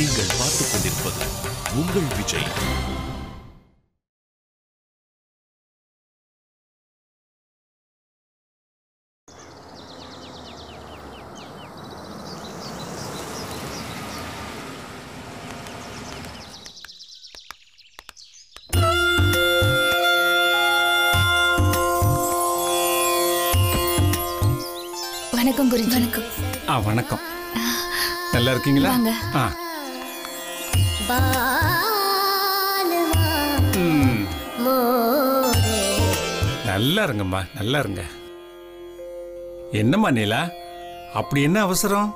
நீங்கள் பார்த்துக் கொண்டிருப்பது உங்கள் விஜய். வணக்கம் குருஜி. வணக்கம். ஆ வணக்கம். நல்லா இருக்கீங்களா? வாங்க. ஆ. நல்லா இருங்கம்மா நல்லா இருங்க. என்னம்மா நீலா அப்படி என்ன அவசரம்?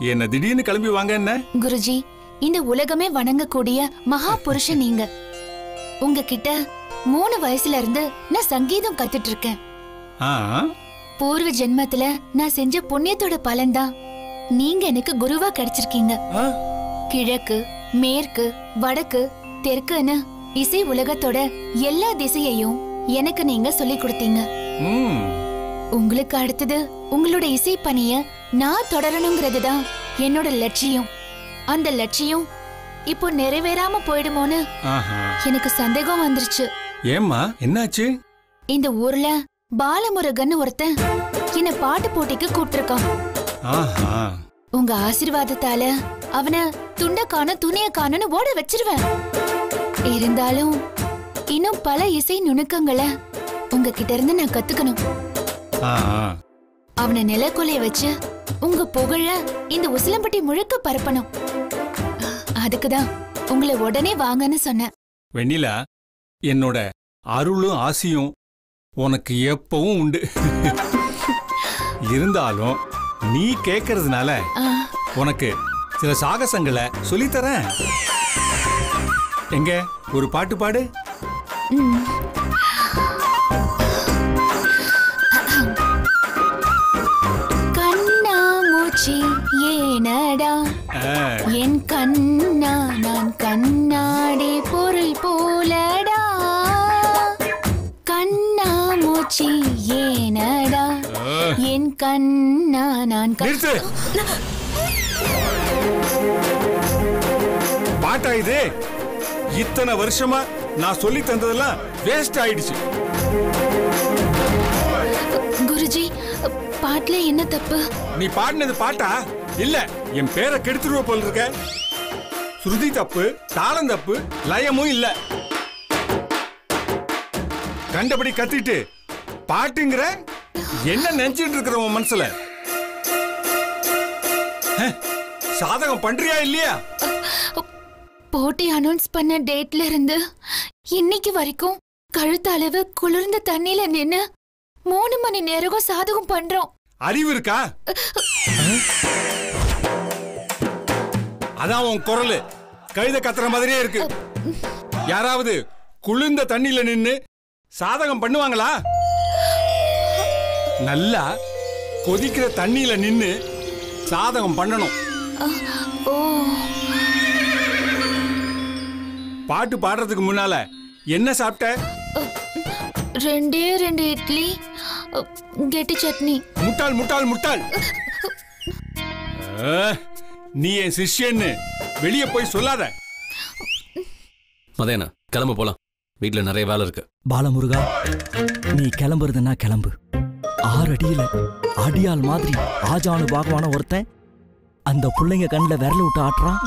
என்ன திடீர்னு கிளம்பி வாங்க என்ன? குருஜி இந்த உலகமே வணங்கக்கூடிய மகா புருஷன் நீங்க. உங்ககிட்ட மூணு வயசுல இருந்து நான் சங்கீதம் கத்துட்டு இருக்கேன் ஆ. பூர்வ ஜென்மத்துல நான் செஞ்ச புண்ணியத்தோட பலன்தான். நீங்க எனக்கு குருவா கிடைச்சிருக்கீங்க. கிழக்கு மேற்கு வடக்கு தெற்குன்னு இசை உலகத்தோட எல்லா திசையையும் எனக்கு நீங்க சொல்லி கொடுத்தீங்க. உங்களுக்கு அடுத்தது உங்களோட இசை பணிய நான் தொடரணுங்கிறது தான் என்னோட லட்சியம். அந்த லட்சியம் இப்போ நிறைவேறாம போயிடுமோன்னு எனக்கு சந்தேகம் வந்துருச்சு. ஏம்மா என்னாச்சு? இந்த ஊர்ல பாலமுருகன் ஒருத்தன் என்ன பாட்டு போட்டிக்கு கூப்பிட்டிருக்கான். உங்க ஆசீர்வாதத்தால அவனை துண்ட காண துணிய காணன்னு ஓட வச்சிருவேன். இருந்தாலும் இன்னும் பல இசை நுணுக்கங்களை உங்ககிட்ட இருந்து நான் கத்துக்கணும். அவனை நிலக்கொலைய வச்சு உங்க புகழ இந்த உசிலம்பட்டி முழுக்க பரப்பணும். அதுக்குதான் உங்களை உடனே வாங்கன்னு சொன்னேன். வெண்ணிலா என்னோட அருளும் ஆசியும் உனக்கு எப்பவும் உண்டு. இருந்தாலும் நீ கேட்கறதுனால ஆ, உனக்கு சில சாகசங்களை சொல்லித்தரேன். எங்க? ஒரு பாட்டு பாடு. கண்ணாமூச்சி ஏனடா? என் கண்ணா நான் கண்ணாடி பொருள் போலடா. கண்ணாமூச்சி ஏனடா. என் கண்ணா நான் நிறுத்து! பாட்டா இது? இத்தனை வருஷமா நான் சொல்லி தந்ததெல்லாம் வேஸ்ட் ஆயிடுச்சு. குருஜி பாட்டுல என்ன தப்பு? நீ பாடினது பாட்டா? இல்ல என் பேரை கெடுத்துருவ போல் இருக்க. ஸ்ருதி தப்பு தாளம் தப்பு லயமும் இல்ல. கண்டபடி கத்திட்டு பாட்டுங்கிற என்ன நினைச்சிட்டு இருக்கிற உன் மனசுல? சாதகம் பண்றியா இல்லையா? போட்டி அனௌன்ஸ் பண்ண டேட்ல இருந்து இன்னைக்கு வரைக்கும் கழுத்தளவு குளிர்ந்த தண்ணியில நின்னு மூணு மணி நேரம் சாதகம் பண்றோம். அறிவு இருக்கா? அதான் உன் குரல். கழுத கத்துற மாதிரியே இருக்கு. யாராவது குளிர்ந்த தண்ணியில நின்னு சாதகம் பண்ணுவாங்களா? நல்லா கொதிக்கிற தண்ணியில நின்னு சாதகம் பண்ணணும். ஓ. பாட்டு பாடுறதுக்கு முன்னால என்ன சாப்பிட்ட? ரெண்டே ரெண்டு இட்லி கெட்டி சட்னி. முட்டாள் முட்டாள் முட்டாள். நீ என் சிஷ்யன்னு வெளியே போய் சொல்லாத. மதேனா கிளம்ப போலாம். வீட்ல நிறைய வேலை இருக்கு. பாலமுருகா நீ கிளம்புறதுன்னா கிளம்பு. ஆறு அடியில அடியாள் மாதிரி ஆஜானு பாகவான ஒருத்தன் அந்த புள்ளைங்க கண்ணில் விரல விட்டு ஆட்டுறான்.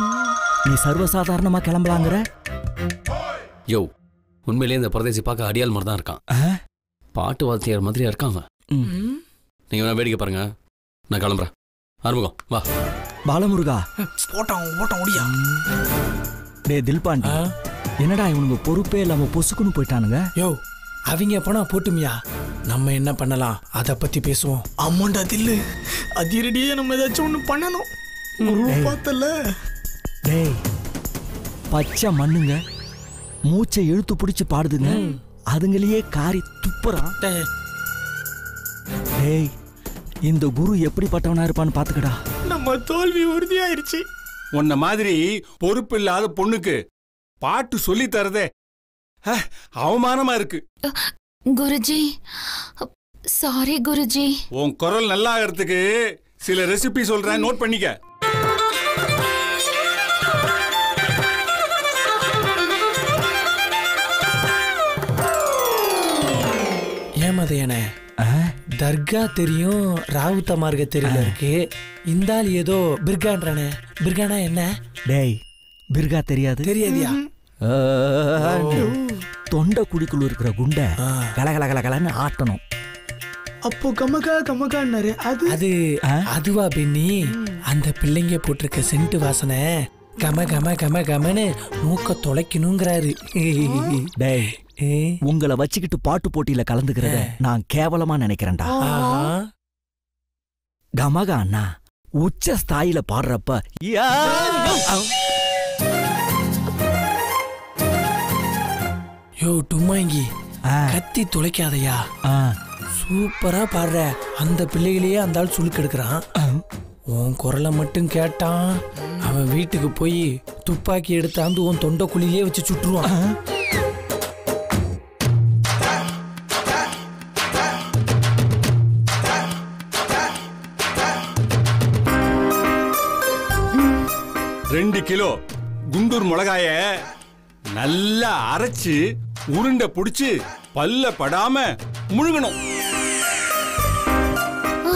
நீ சர்வசாதாரணமா கிளம்பலாங்கிற? யோ உண்மையிலேயே இந்த பிரதேசி பார்க்க அடியாள் மாதிரி தான் இருக்கான்? பாட்டு வாத்தியார் மாதிரியா ம். நீங்க வேணா வேடிக்கை பாருங்க. நான் கிளம்புறேன். ஆரம்பிக்கும் வா. பாலமுருகா? போட்டான் ஓட்டம் ஓடியா? டே தில்பாண்டி. என்னடா இவனுங்க பொறுப்பே இல்லாம பொசுக்குன்னு போயிட்டானுங்க? யோ அவங்க போனா போட்டுமியா? நம்ம என்ன பண்ணலாம்? அத பத்தி பேசுவோம். அம்மாண்டா தில்லு. அதிரடியே நம்ம ஏதாச்சும் ஒண்ணு பண்ணணும். குரு பார்த்தல. டேய் பச்சை மண்ணுங்க மூச்சை இழுத்து பிடிச்சு பாடுதுங்க அதுங்களையே காரி துப்புறான். டேய், டேய் இந்த குரு எப்படிப்பட்டவனா இருப்பான்னு பாத்துக்கடா. நம்ம தோல்வி உறுதியாயிருச்சு. உன்ன மாதிரி பொறுப்பு இல்லாத பொண்ணுக்கு பாட்டு சொல்லி தரதே அவமானமா இருக்கு. குருஜி சாரி குருஜி. உன் குரல் நல்லா ஆகிறதுக்கு சில ரெசிபி சொல்றேன் நோட் பண்ணிக்க. ஏமதையனே தர்கா தெரியும் ராவுத்த மார்க தெரியல இருக்கு. இந்த ஏதோ பிர்கான்றானே. பிர்கானா என்ன? டேய் பிர்கா தெரியாது? தெரியாதியா? தொண்டை குடிக்குள்ள இருக்கிற குண்டை. கலகல கலகலன்னு ஆட்டணும். அப்போ கமகா கமகான்னாரு. அது? அது? அதுவா பெண்ணி? அந்த பிள்ளைங்க போட்டிருக்க சென்ட் வாசனை கம கம கம கமன்னு மூக்க தொலைக்கணுங்கிறாரு. டேய் ஏ, உங்களை வச்சுக்கிட்டு பாட்டு போட்டியில கலந்துக்கிறத நான் கேவலமா நினைக்கிறேன்டா. கமகா அண்ணா உச்ச ஸ்தாயில பாடுறப்ப யா! டும்மாங்கி. ஆ, கத்தி தொலைக்காதயா. ஆ, சூப்பரா பாடுற. அந்த பிள்ளைகளையே அந்த ஆள் சுழுக்கெடுக்கிறான். உன் குரலை மட்டும் கேட்டான். அவன் வீட்டுக்கு போய் துப்பாக்கி எடுத்தாந்து உன் தொண்டை குழியிலே வச்சு சுட்டுருவான். ரெண்டு கிலோ குண்டூர் மிளகாய நல்லா அரைச்சு உருண்டை புடிச்சு பல்ல படாம முழுங்கணும் ஆ,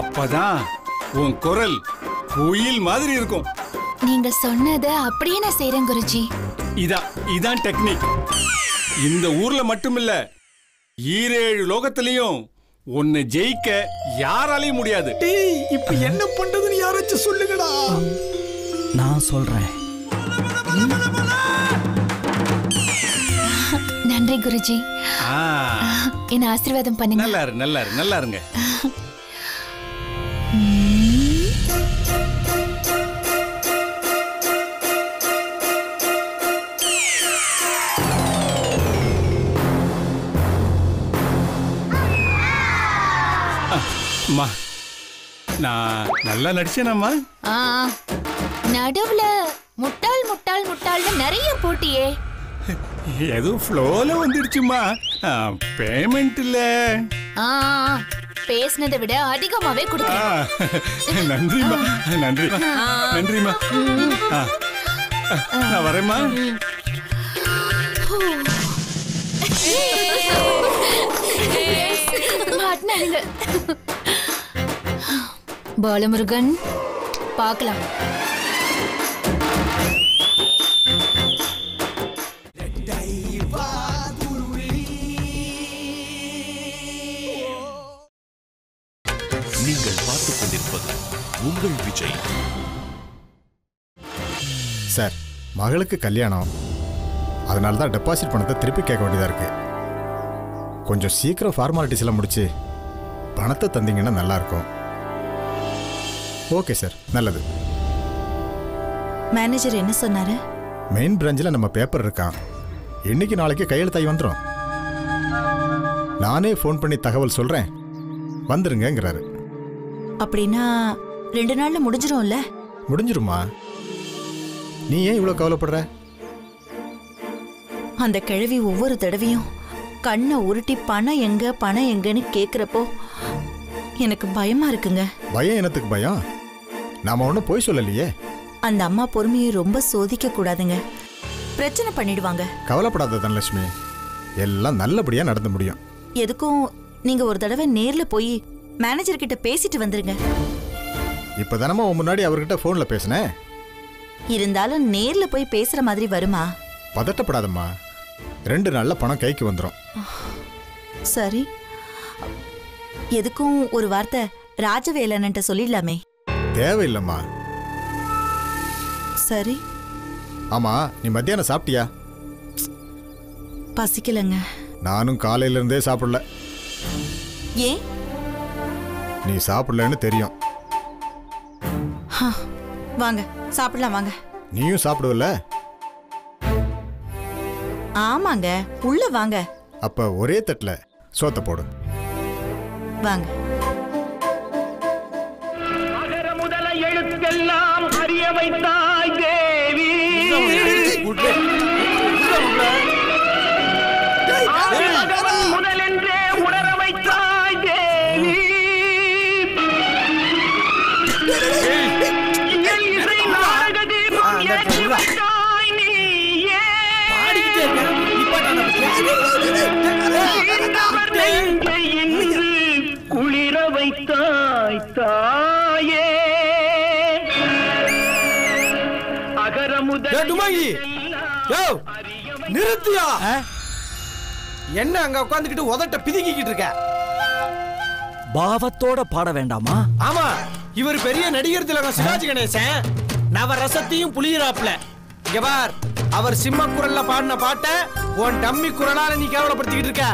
அப்பதான் உன் குரல் குயில் மாதிரி இருக்கும். நீங்க சொன்னதை அப்படியே நான் செய்றேன் குருஜி. இதான் இதான் டெக்னிக். இந்த ஊர்ல மட்டுமில்ல ஈரேழு லோகத்திலையும் உன்னை ஜெயிக்க யாராலையும் முடியாது. டேய் இப்ப என்ன பண்றதுன்னு யாராச்சும் சொல்லுங்கடா. நான் சொல்றேன். நன்றி குருஜி. என்ன ஆசீர்வாதம் பண்ணுங்க. நல்லா இரு நல்லா இரு நல்லா இருங்க அம்மா நான் நல்லா நடிச்சேனம்மா. நடுவுல முட்டாள் முட்டாள் முட்டாள்னு நிறைய போட்டியே. ஏதோ ஃப்ளோல வந்துடுச்சுமா. பேமெண்ட் இல்ல. பேசுனதை விட அதிகமாவே கொடுக்குறேன். நன்றிம்மா நன்றி. நன்றிம்மா. ஆ, நான் வரேம்மா. பாலமுருகன் பார்க்கலாம். மகளுக்கு கல்யாணம். அதனால தான் டெபாசிட் பணத்தை திருப்பி கேட்க வேண்டியதாக இருக்கு. கொஞ்சம் சீக்கிரம் ஃபார்மாலிட்டிஸ் எல்லாம் முடிச்சு பணத்தை தந்தீங்கன்னா நல்லா இருக்கும். ஓகே சார் நல்லது. மேனேஜர் என்ன சொன்னாரு? மெயின் பிரான்ச்சில் நம்ம பேப்பர் இருக்கான் இன்னைக்கு நாளைக்கு கையெழுத்தாகி வந்துடும் நானே ஃபோன் பண்ணி தகவல் சொல்கிறேன் வந்துருங்கங்கிறாரு. அப்படின்னா ரெண்டு நாள்ல முடிஞ்சிரும்ல? முடிஞ்சிருமா நீ ஏன் இவ்வளோ கவலைப்படுற? அந்த கிழவி ஒவ்வொரு தடவையும் கண்ணை உருட்டி பணம் எங்க பணம் எங்கன்னு கேக்குறப்போ எனக்கு பயமா இருக்குங்க. பயம் என்னத்துக்கு பயம்? நாம ஒன்றும் போய் சொல்லலையே. அந்த அம்மா பொறுமையை ரொம்ப சோதிக்க கூடாதுங்க. பிரச்சனை பண்ணிடுவாங்க. கவலைப்படாத தனலட்சுமி. எல்லாம் நல்லபடியாக நடந்து முடியும். எதுக்கும் நீங்க ஒரு தடவை நேர்ல போய் மேனேஜர் கிட்ட பேசிட்டு வந்துருங்க. இப்போ தானம்மா உன் முன்னாடி அவர்கிட்ட ஃபோனில் பேசினேன் இருந்தாலும் நேர்ல போய் பேசுற மாதிரி வருமா? பதட்டப்படாதம்மா. ரெண்டு நாளில் பணம் கைக்கு வந்துடும் சரி. எதுக்கும் ஒரு வார்த்தை ராஜவேலன்ட்ட சொல்லிடலாமே. தேவையில்லைம்மா. சரி. ஆமா நீ மத்தியானம் சாப்பிட்டியா? பசிக்கலங்க. நானும் காலையில இருந்தே சாப்பிடல. ஏன்? நீ சாப்பிடலன்னு தெரியும். வாங்க. சாப்பிடலாம் வாங்க. நீயும் சாப்பிடுவல ஆமாங்க உள்ள வாங்க. அப்ப ஒரே தட்டுல சோத்த போடு. வாங்க. எழுத்தெல்லாம் அறிய வைத்தாய் தேவி. டுமாங்கி. யோ, நிறுத்தியா என்ன அங்க உட்காந்துக்கிட்டு உதட்ட பிதுக்கிக்கிட்டு இருக்க? பாவத்தோட பாட வேண்டாமா? ஆமா இவர் பெரிய நடிகர் திலகம் சிவாஜி கணேசன். நவரசத்தையும் புளியராப்ல இங்க பார் அவர் சிம்ம குரல்ல பாடின பாட்டை உன் டம்மி குரலால நீ கேவலப்படுத்திக்கிட்டு இருக்க.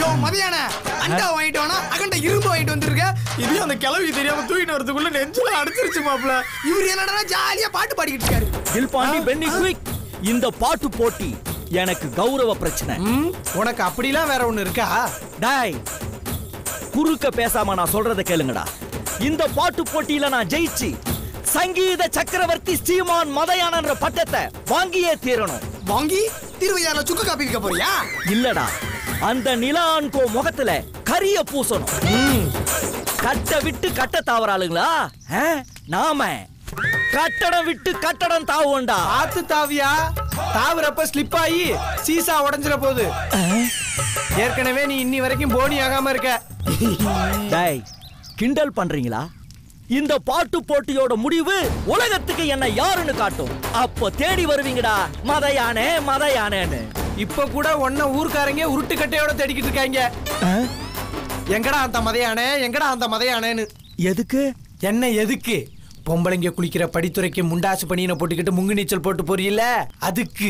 யோ மதியான அண்டா வாங்கிட்டு வானா? அகண்ட இரும்பு வாங்கிட்டு வந்திருக்க. இது அந்த கிளவி தெரியாம தூக்கிட்டு வரதுக்குள்ள நெஞ்சுல அடிச்சிருச்சு மாப்ள இவர் என்னடா ஜாலியா பாட்டு பாடிக்கிட்டு இருக்காரு. தில்பாண்டி பென்னி குயிக் இந்த பாட்டு போட்டி எனக்கு கௌரவ பிரச்சனை. உனக்கு அப்படிலாம் வேற ஒண்ணு இருக்கா? டாய் குறுக்க பேசாம நான் சொல்றத கேளுங்கடா. இந்த பாட்டு போட்டியில நான் ஜெயிச்சு சங்கீத சக்கரவர்த்தி ஸ்ரீமான் மதயானன்ற பட்டத்தை வாங்கியே தீரணும். வாங்கி திருவையாறுல சுக்கு காப்பி விற்க போறியா? இல்லடா அந்த நிலான்கோ முகத்துல கரிய பூசணும். கட்ட விட்டு கட்ட தாவறாளுங்களா? ஆ? நாம கட்டடம் விட்டு கட்டடம் தாவோண்டா பார்த்து தாவியா? தாவுறப்ப ஸ்லிப் ஆகி சீசா உடைஞ்சிட போகுது ஏற்கனவே நீ இன்னி வரைக்கும் போனி ஆகாம இருக்க. டேய் கிண்டல் பண்றீங்களா? இந்த பாட்டு போட்டியோட முடிவு உலகத்துக்கு என்ன யாருன்னு காட்டும். அப்போ தேடி வருவீங்கடா மத யானை மத யானைன்னு இப்ப கூட ஒன்ன ஊர்க்காரங்க உருட்டு கட்டையோட தேடிக்கிட்டு இருக்காங்க. எங்கடா அந்த மதையானே? எங்கடா அந்த மதையானேன்னு. எதுக்கு? என்ன எதுக்கு? பொம்பளைங்க குளிக்கிற படித்துறைக்கு முண்டாசு பனியனை போட்டுக்கிட்டு முங்கு நீச்சல் போட்டு போறீல்ல? அதுக்கு.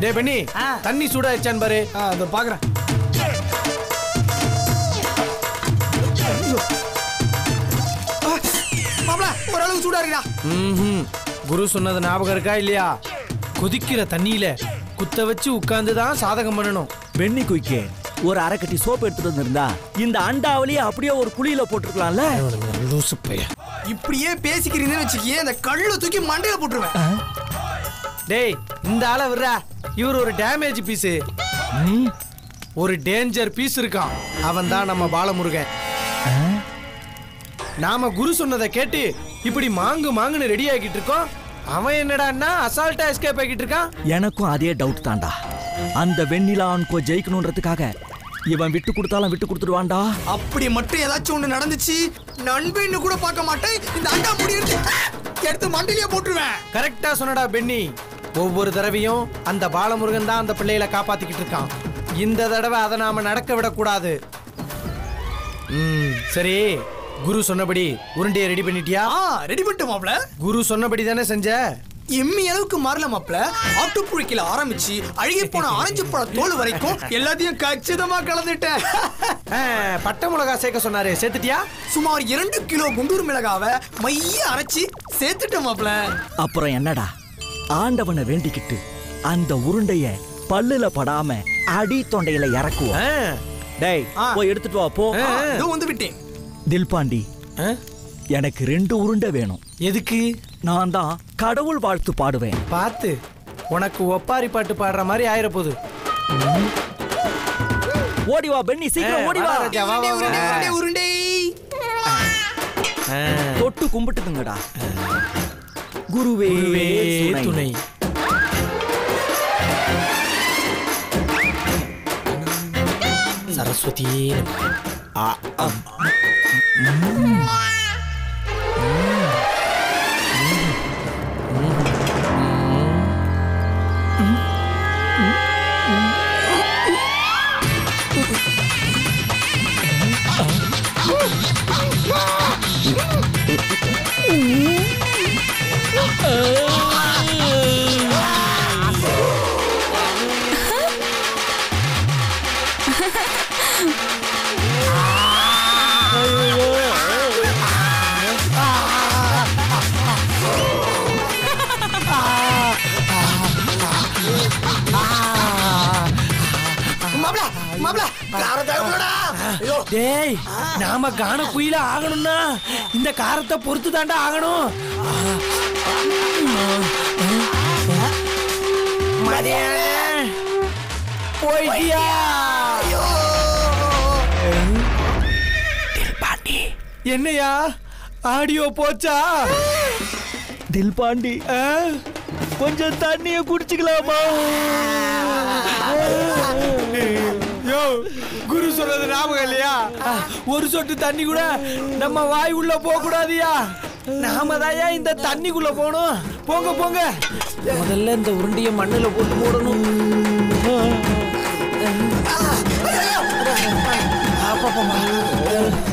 டேய் பண்ணி தண்ணி சூடாச்சான் பாரு. அதை பாக்குறேன். மாப்ள ஓரளவுக்கு சூடா இருக்குடா. ம்ஹும். குரு சொன்னது ஞாபகம் இருக்கா இல்லையா? கொதிக்கிற தண்ணியில குத்த வச்சு உட்கார்ந்து தான் சாதகம் பண்ணணும். பெண்ணி குயிக்கே ஒரு அரைக்கட்டி சோப்பு எடுத்துட்டு வந்திருந்தா இந்த அண்டாவிலேயே அப்படியே ஒரு குழியில போட்டிருக்கலாம்ல? லூசு இப்படியே பேசிக்கிறீங்கன்னு வச்சுக்கியே அந்த கல்ல தூக்கி மண்டையில போட்டுருவேன். டேய் இந்த ஆளை விடுறா. இவர் ஒரு டேமேஜ் பீஸ் ஒரு டேஞ்சர் பீஸ் இருக்கான். அவன் தான் நம்ம பாலமுருகன். நாம குரு சொன்னதை கேட்டு இப்படி மாங்கு மாங்குன்னு ரெடி ஆகிட்டு இருக்கோம். அவன் என்னடான்னா அசால்ட்டா எஸ்கேப் ஆகிட்டு இருக்கான்? எனக்கும் அதே டவுட் தான்டா. அந்த வெண்ணிலான்கோ ஜெயிக்கணுன்றதுக்காக இவன் விட்டு கொடுத்தாலும் விட்டு கொடுத்துடுவான்டா. அப்படி மட்டும் ஏதாச்சும் ஒண்ணு நடந்துச்சு நண்பன்னு கூட பார்க்க மாட்டேன். இந்த அண்டா முடி எடுத்து மண்டையிலேயே போட்டுருவேன். கரெக்டா சொன்னடா பென்னி ஒவ்வொரு தடவையும் அந்த பாலமுருகன் தான் அந்த பிள்ளைகளை காப்பாத்திக்கிட்டு இருக்கான். இந்த தடவை அதை நாம நடக்க விடக்கூடாது. ம் சரி. குரு சொன்னபடி உருண்டையை ரெடி பண்ணிட்டியா? ஆ ரெடி பண்ணிட்டு மாப்ள குரு சொன்னபடி தானே செஞ்ச? எம்மி அளவுக்கு மாறல மாப்ள ஆட்டுப்புழுக்கில ஆரம்பிச்சு அழுகி போன ஆரஞ்சு பழ தோல் வரைக்கும் எல்லாத்தையும் கச்சிதமா கலந்துட்டேன். பட்டை மிளகா சேர்க்க சொன்னாரு. சேர்த்துட்டியா? சுமார் இரண்டு கிலோ குண்டூர் மிளகாவை மைய அரைச்சி சேர்த்துட்டேன் மாப்ள அப்புறம் என்னடா? ஆண்டவனை வேண்டிக்கிட்டு அந்த உருண்டைய பல்லுல படாம அடி தொண்டையில இறக்குவோம். டேய் ஆ. போய் எடுத்துட்டு வா போ. வந்து விட்டேன் தில்பாண்டி. ஆ, எனக்கு ரெண்டு உருண்டை வேணும். எதுக்கு? நான் தான் கடவுள் வாழ்த்து பாடுவேன். பார்த்து. உனக்கு ஒப்பாரி பாட்டு பாடுற மாதிரி ஆயிர போகுது ஓடி வா பென்னி சீக்கிரம் ஓடி வா. உருண்டை, வா. உருண்டை, உருண்டை. ஆ, தொட்டு கும்பிட்டுதுங்கடா குருவே துணை. துணை. சரஸ்வதியே Mm-hmm. டேய் நாம கான குயில ஆகணும்னா இந்த காரத்தை பொறுத்து தாண்டா ஆகணும் போயிட்டியா? என்னையா? ஆடியோ போச்சா? தில்பாண்டி ஆ? கொஞ்சம் தண்ணிய குடிச்சுக்கலாமா? யோ குரு சொல்றது ஞாபகம் இல்லையா? ஒரு சொட்டு தண்ணி கூட நம்ம வாய் உள்ள போக கூடாதியா? நாம தாயா இந்த தண்ணிக்குள்ள போகணும்? போங்க போங்க. முதல்ல இந்த உருண்டிய மண்ணுல போட்டு போடணும்.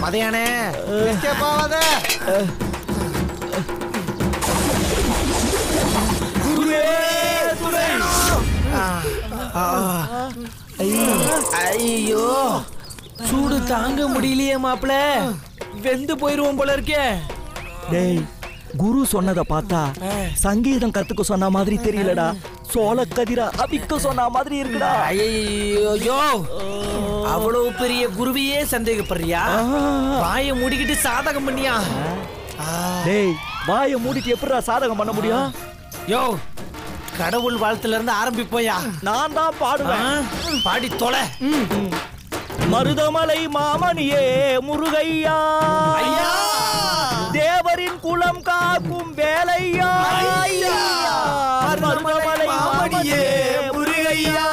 மதையானே escape ஐயோ சூடு தாங்க முடியலையே மாப்பிள. வெந்து போயிருவோம் போல இருக்கே. டேய் குரு சொன்னதை பார்த்தா சங்கீதம் கத்துக்க சொன்ன மாதிரி தெரியலடா. சோள கதிரா அவிக்க சொன்ன மாதிரி இருக்குடா. ஐயோ அவ்வளவு பெரிய குருவியே சந்தேகப்படுறியா? வாயை மூடிக்கிட்டு சாதகம் பண்ணியா? டேய் வாயை மூடிட்டு எப்படிடா சாதகம் பண்ண முடியும்? யோ கடவுள் வாழ்த்துல இருந்து ஆரம்பிப்போயா? நான் தான் பாடுவேன். பாடி தொலை. மருதமலை மாமணியே முருகையா! தேவரின் குலம் காக்கும் வேலையா. ஐயா! மருதமலை மாமணியே முருகையா.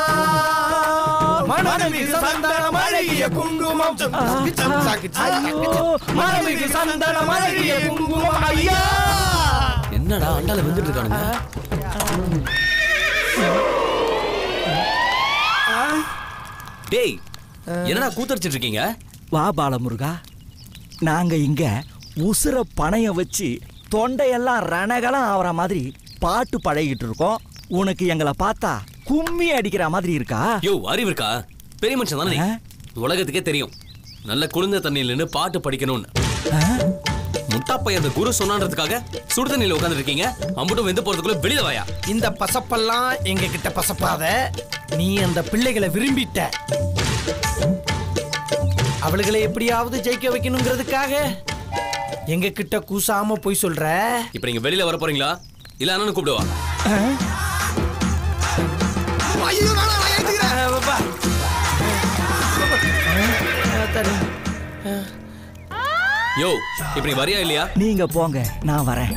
மனமிகு சந்தனம் அழகிய குங்குமம். மனமிகு சந்தனம் அழகிய குங்குமம். ஐயா! என்னடா அண்டால வந்துட்டு இருக்கானுங்க? டேய் என்னடா கூத்தடிச்சிட்டு இருக்கீங்க வா பாலமுருகா நாங்க இங்க உசுர பணைய வச்சு தொண்டையெல்லாம் ரணகலம் ஆவற மாதிரி பாட்டு பழகிட்டு இருக்கோம் உனக்கு எங்களை பார்த்தா கும்மி அடிக்கிற மாதிரி இருக்கா? யோ அறிவு இருக்கா? பெரிய மனுஷன் தானே? உலகத்துக்கே தெரியும். நல்ல குளிர்ந்த தண்ணியில் நின்று பாட்டு படிக்கணும்னு. முட்டாப்பை அந்த குரு சொன்னான்றதுக்காக சுடு தண்ணியில உட்கார்ந்து இருக்கீங்க அம்புட்டும் வெந்து போறதுக்குள்ள வெளியில வாயா. இந்த பசப்பெல்லாம் எங்க கிட்ட பசப்பாத. நீ அந்த பிள்ளைகளை விரும்பிட்ட. அவளுகளை எப்படியாவது ஜெயிக்க வைக்கணுங்கிறதுக்காக எங்க கிட்ட கூசாம போய் சொல்ற. இப்ப நீங்க வெளியில வர போறீங்களா? இல்ல அண்ணனு கூப்பிடுவா? யோ இப்ப நீ வரியா இல்லையா? நீங்க போங்க நான் வரேன்.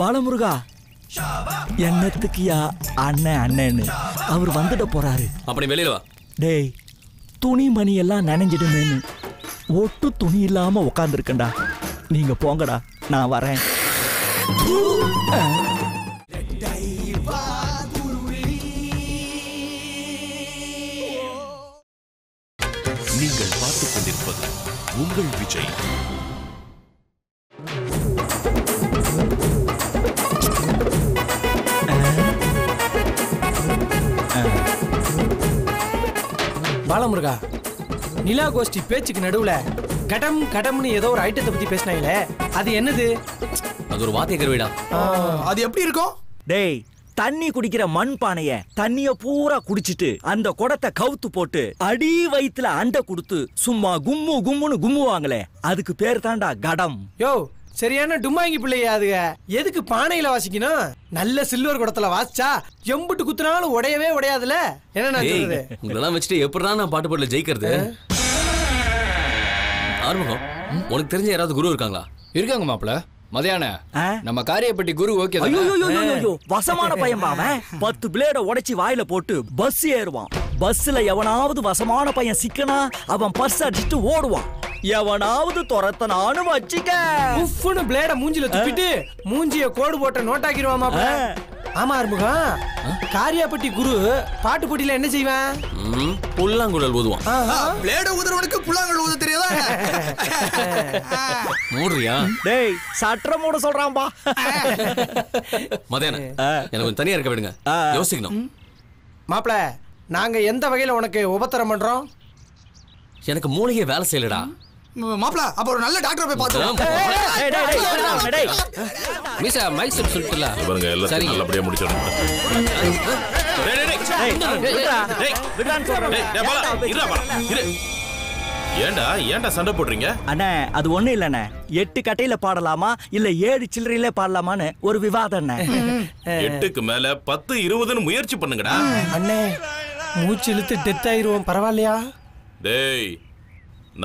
பாலமுருகா என்னத்துக்குயா அண்ணன் அண்ணன்னு? அவர் வந்துட போறாரு. அப்ப நீ வெளியில வா. டேய் துணி மணி எல்லாம் நனைஞ்சிடுமேன்னு. ஒட்டு துணி இல்லாம உட்காந்துருக்கேன்டா நீங்க போங்கடா நான் வரேன். உங்கள் விஜய் பாலமுருகா நிலா கோஷ்டி பேச்சுக்கு நடுவுல கடம் கடம்னு ஏதோ ஒரு ஐட்டத்தை பத்தி பேசினாங்களே அது என்னது? அது ஒரு வாத்திய கருவிடா அது எப்படி இருக்கும்? டேய் தண்ணி குடிக்கிற மண் பானைய தண்ணிய பூரா குடிச்சிட்டு அந்த குடத்தை கவுத்து போட்டு அடி வயித்துல அண்டை கொடுத்து சும்மா கும்மு கும்முன்னு கும்முவாங்களே அதுக்கு பேர் தான்டா கடம். யோ சரியான டும்மாங்கி பிள்ளையா அதுக. எதுக்கு பானையில வாசிக்கணும்? நல்ல சில்வர் குடத்துல வாசிச்சா எம்புட்டு குத்துனாலும் உடையவே உடையாதுல? என்ன உங்களெல்லாம் வச்சுட்டு எப்படிடா நான் பாட்டு பாடல ஜெயிக்கிறது? ஆறுமுகம் உனக்கு தெரிஞ்ச யாராவது குரு இருக்காங்களா? இருக்காங்க மாப்ள மதியான? நம்ம காரியப்பட்டி குரு ஓகே ஐயோ, வசமான பையன் அவன். பத்து பிளேட உடைச்சு வாயில போட்டு பஸ் ஏறுவான். பஸ்ல எவனாவது வசமான பையன் சிக்கனா அவன் பர்ஸ் அடிச்சுட்டு ஓடுவான். எவனாவது துரத்தனானு வச்சுக்க. உஃப்னு பிளேட மூஞ்சில துப்பிட்டு மூஞ்சிய கோடு போட்ட நோட்டாக்கிடுவாமா ஆமா ஆறுமுகம் காரியாப்பட்டி குரு பாட்டு போட்டியில என்ன செய்வேன்? புல்லாங்குழல் ஊதுவான் பிளேட ஊதுறவனுக்கு புல்லாங்கல் ஊத தெரியாதா? மூடுறியா? டேய் சற்ற மூட சொல்றான்பா. மதியான எனக்கு கொஞ்சம் தனியா இருக்க விடுங்க. யோசிக்கணும். மாப்பிள நாங்க எந்த வகையில உனக்கு உபத்திரம் பண்றோம்? எனக்கு மூளையே வேலை செய்யலடா. மாப்பிள அப்ப ஒரு நல்ல டாக்டர் போய் டேய், டேய், டேய், டேய். மீசா மைக் செட் சொல்லிட்டுல. இவருங்க எல்லாத்தையும் நல்லபடியா முடிச்சிடணும். டேய், விடுடா. விடுடான்னு சொல்றேன். ஏன்டா ஏன்டா சண்டை போடுறீங்க? அண்ணே அது ஒண்ணு இல்லண்ணே. எட்டு கட்டையில பாடலாமா இல்ல ஏழு சில்லறையில பாடலாமான்னு ஒரு விவாதம் அண்ணே எட்டுக்கு மேல பத்து இருபதுன்னு முயற்சி பண்ணுங்கடா. அண்ணே மூச்சு இழுத்து டெத் ஆயிருவோம் பரவாயில்லையா? டேய்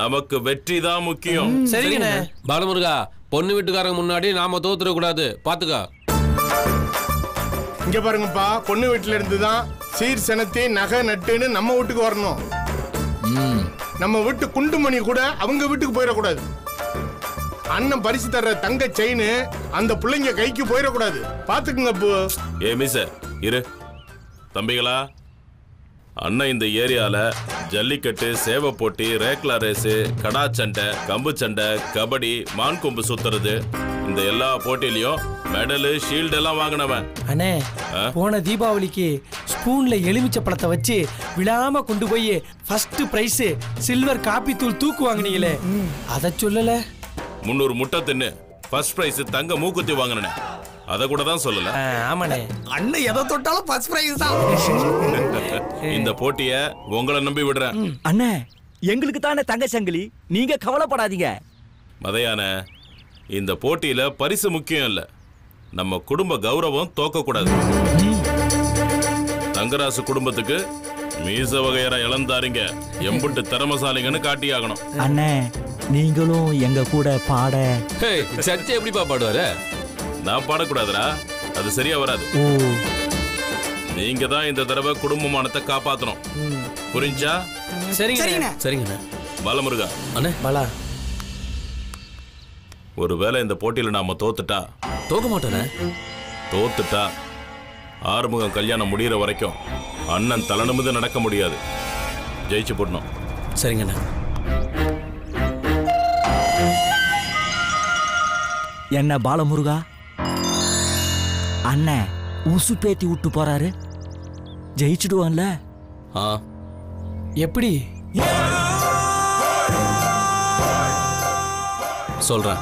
நமக்கு வெற்றி தான் முக்கியம். சரிங்கண்ணே. பாலமுருகா பொண்ணு வீட்டுக்காரங்க முன்னாடி நாம தோத்துட கூடாது பாத்துக்க. இங்க பாருங்கப்பா பொண்ணு வீட்டுல இருந்து தான் சீர் சனத்தி நகை நட்டுன்னு நம்ம வீட்டுக்கு வரணும். நம்ம வீட்டு குண்டுமணி கூட அவங்க வீட்டுக்கு போயிடக்கூடாது. அண்ணன் பரிசு தர்ற தங்க செயின் அந்த பிள்ளைங்க கைக்கு போயிடக்கூடாது. பாத்துக்குங்க அப்போ ஏ மிஸ் இரு. தம்பிகளா அண்ணன் இந்த ஏரியால ஜல்லிக்கட்டு சேவை போட்டி ரேக்லா ரேஸு கடா சண்டை கம்பு சண்டை கபடி மான் கொம்பு சுத்துறது. இந்த எல்லா போட்டியிலையும் மெடலு ஷீல்டு எல்லாம் வாங்கினவன். அண்ணே? போன தீபாவளிக்கு ஸ்பூன்ல எலுமிச்சை பழத்தை வச்சு விழாம கொண்டு போய் ஃபர்ஸ்ட் பிரைஸ் சில்வர் காப்பி தூள் தூக்கு வாங்குனீங்களே. அத சொல்லல. முந்நூறு முட்டை தின்னு ஃபர்ஸ்ட் பிரைஸ் தங்க மூக்குத்தி வாங்கினேன். அதை கூட தான் சொல்லல. ஆமாண்ணே. அண்ணன் எதை தொட்டாலும் ஃபர்ஸ்ட் பிரைஸ் தான். இந்த போட்டிய உங்களை நம்பி விடுறேன். அண்ணே எங்களுக்கு தானே தங்க சங்கிலி. நீங்க கவலைப்படாதீங்க. மதையான இந்த போட்டியில பரிசு முக்கியம் இல்ல. நம்ம குடும்ப கௌரவம் தோக்க கூடாது தங்கராசு குடும்பத்துக்கு மீச வகையற இளந்தாரிங்க எம்புட்டு திறமசாலிங்கன்னு காட்டியாகணும். அண்ணே நீங்களும் எங்க கூட பாட. சர்ச்சை எப்படிப்பா பாடுவாரு? நான் பாடக்கூடாதுடா. அது சரியா வராது. நீங்க தான் இந்த தடவை குடும்பமானத்தை காப்பாத்தணும். புரிஞ்சா? சரிங்க சரிங்க பாலமுருகா. அண்ணே பாலா. ஒருவேளை இந்த போட்டியில நாம தோத்துட்டா? தோக்க மாட்டேனே தோத்துட்டா? ஆறுமுகம் கல்யாணம் முடியிற வரைக்கும் அண்ணன் தலநிமிந்து நடக்க முடியாது. ஜெயிச்சு போடணும். சரிங்கண்ணே. என்ன பாலமுருகா? அண்ணன் பேத்தி விட்டு போறாரு. ஜெயிச்சிடுவான்ல எப்படி? சொல்றேன்.